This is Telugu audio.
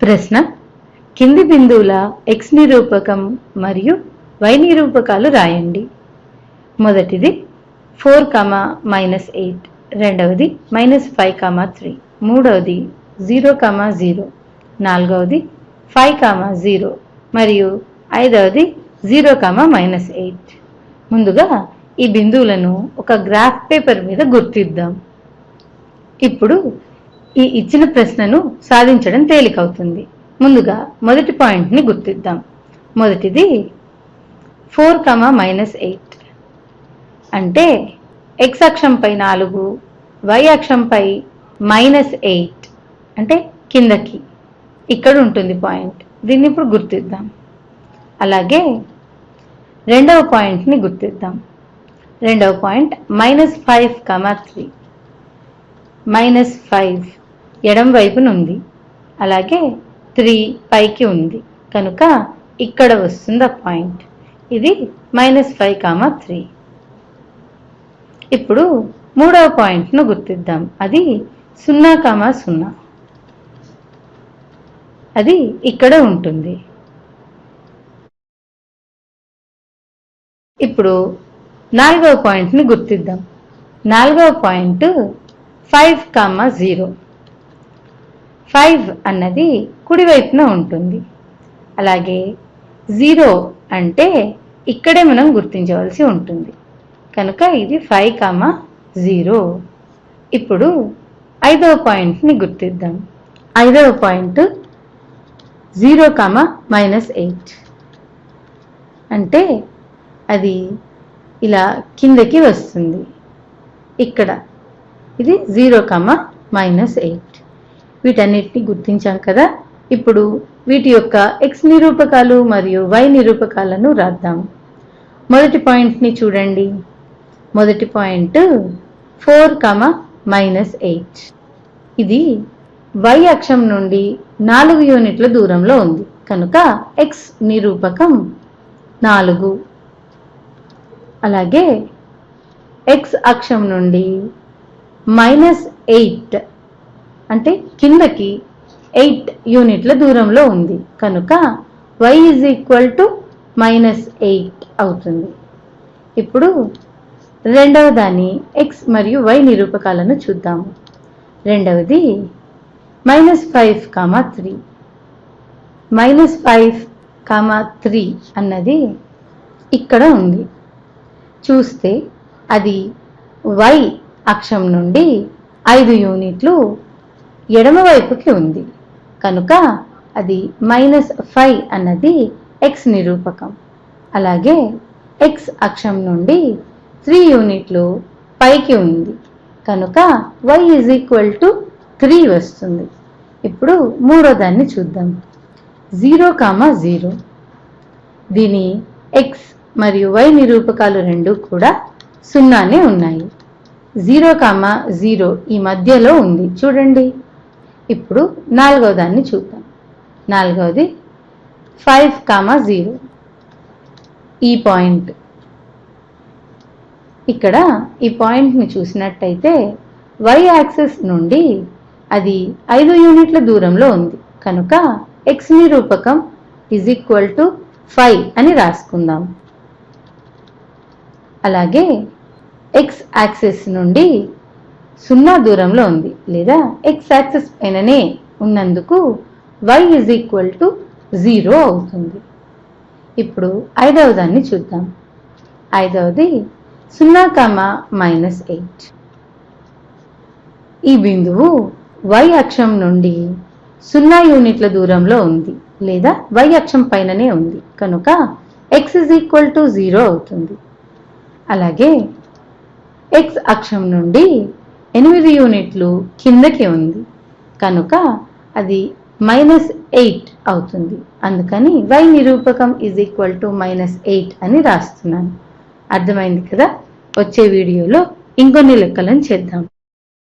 ప్రశ్న. కింది బిందువుల ఎక్స్ నిరూపకం మరియు వై నిరూపకాలు రాయండి. మొదటిది ఫోర్ కామా మైనస్ ఎయిట్ రెండవది మైనస్ ఫైవ్ కామా త్రీ మూడవది జీరో కామా జీరో నాలుగవది ఫైవ్ కామా జీరో మరియు ఐదవది జీరో కామా మైనస్ ఎయిట్ ముందుగా ఈ బిందువులను ఒక గ్రాఫ్ పేపర్ మీద గుర్తిద్దాం. ఇప్పుడు ఈ ఇచ్చిన ప్రశ్నను సాధించడం తేలికవుతుంది. ముందుగా మొదటి పాయింట్ని గుర్తిద్దాం. మొదటిది ఫోర్ కమా మైనస్ ఎయిట్. అంటే ఎక్స్ అక్షంపై నాలుగు వై అక్షంపై మైనస్ ఎయిట్ అంటే కిందకి. ఇక్కడ ఉంటుంది పాయింట్. దీన్ని ఇప్పుడు గుర్తిద్దాం. అలాగే రెండవ పాయింట్ని గుర్తిద్దాం. రెండవ point minus five comma three. Minus five. ఎడం వైపున ఉంది. అలాగే త్రీ పైకి ఉంది. కనుక ఇక్కడ వస్తుంది ఆ పాయింట్. ఇది మైనస్ ఫైవ్ కామా త్రీ. ఇప్పుడు మూడవ పాయింట్ను గుర్తిద్దాం. అది సున్నా కామా సున్నా. అది ఇక్కడ ఉంటుంది. ఇప్పుడు నాలుగవ పాయింట్ని గుర్తిద్దాం. నాలుగవ point five comma zero. Five అన్నది కుడివైపున ఉంటుంది. అలాగే జీరో అంటే ఇక్కడే మనం గుర్తించవలసి ఉంటుంది. కనుక ఇది ఫైవ్ కామా జీరో. ఇప్పుడు ఐదవ పాయింట్ని గుర్తిద్దాం. ఐదవ point zero comma minus eight. అంటే అది ఇలా కిందకి వస్తుంది. ఇక్కడ ఇది జీరో కామా మైనస్ ఎయిట్. వీటన్నిటిని గుర్తించాం కదా. ఇప్పుడు వీటి యొక్క ఎక్స్ నిరూపకాలు మరియు వై నిరూపకాలను రాద్దాం. మొదటి పాయింట్ని చూడండి. మొదటి point four comma minus eight. ఇది వై అక్షం నుండి నాలుగు యూనిట్ల దూరంలో ఉంది. కనుక ఎక్స్ నిరూపకం నాలుగు. అలాగే ఎక్స్ అక్షం నుండి మైనస్ ఎయిట్ అంటే కిందకి ఎయిట్ యూనిట్ల దూరంలో ఉంది. కనుక y is equal to minus eight అవుతుంది. ఇప్పుడు రెండవ దాని ఎక్స్ మరియు వై నిరూపకాలను చూద్దాము రెండవది minus five comma three minus five comma three అన్నది ఇక్కడ ఉంది. చూస్తే అది వై అక్షం నుండి ఐదు యూనిట్లు ఎడమవైపుకి ఉంది. కనుక అది మైనస్ ఫైవ్ అన్నది ఎక్స్ నిరూపకం. అలాగే ఎక్స్ అక్షం నుండి త్రీ యూనిట్లు పైకి ఉంది. కనుక y is equal to three వస్తుంది. ఇప్పుడు మూడో దాన్ని చూద్దాం. జీరో కామా జీరో దీని ఎక్స్ మరియు వై నిరూపకాలు రెండు కూడా సున్నానే ఉన్నాయి. జీరో కామా జీరో ఈ మధ్యలో ఉంది. చూడండి. ఇప్పుడు నాలుగవ దాన్ని చూద్దాం. నాలుగవది ఫైవ్ కామా జీరో. ఈ పాయింట్. ఇక్కడ ఈ పాయింట్ని చూసినట్టయితే వై యాక్సిస్ నుండి అది ఐదు యూనిట్ల దూరంలో ఉంది. కనుక ఎక్స్ నిరూపకం ఇజ్ ఈక్వల్ టు ఫైవ్ అని రాసుకుందాం. అలాగే ఎక్స్ యాక్సిస్ నుండి సున్నా దూరంలో ఉంది లేదా ఎక్స్ యాక్సిస్ పైననే ఉన్నందుకు y is equal to zero అవుతుంది. ఇప్పుడు ఐదవ దాన్ని చూద్దాం. ఐదవది సున్నా కామా మైనస్ ఎయిట్. ఈ బిందువు వై అక్షం నుండి సున్నా యూనిట్ల దూరంలో ఉంది లేదా వై అక్షం పైననే ఉంది. కనుక x is equal to zero అవుతుంది. అలాగే ఎక్స్ అక్షం నుండి ఎనిమిది యూనిట్లు కిందకి ఉంది. కనుక అది మైనస్ ఎయిట్ అవుతుంది. అందుకని why నిరూపకం is equal to minus eight అని రాస్తున్నాను. అర్థమైంది కదా? వచ్చే వీడియోలో ఇంకొన్ని లెక్కలను చేద్దాం.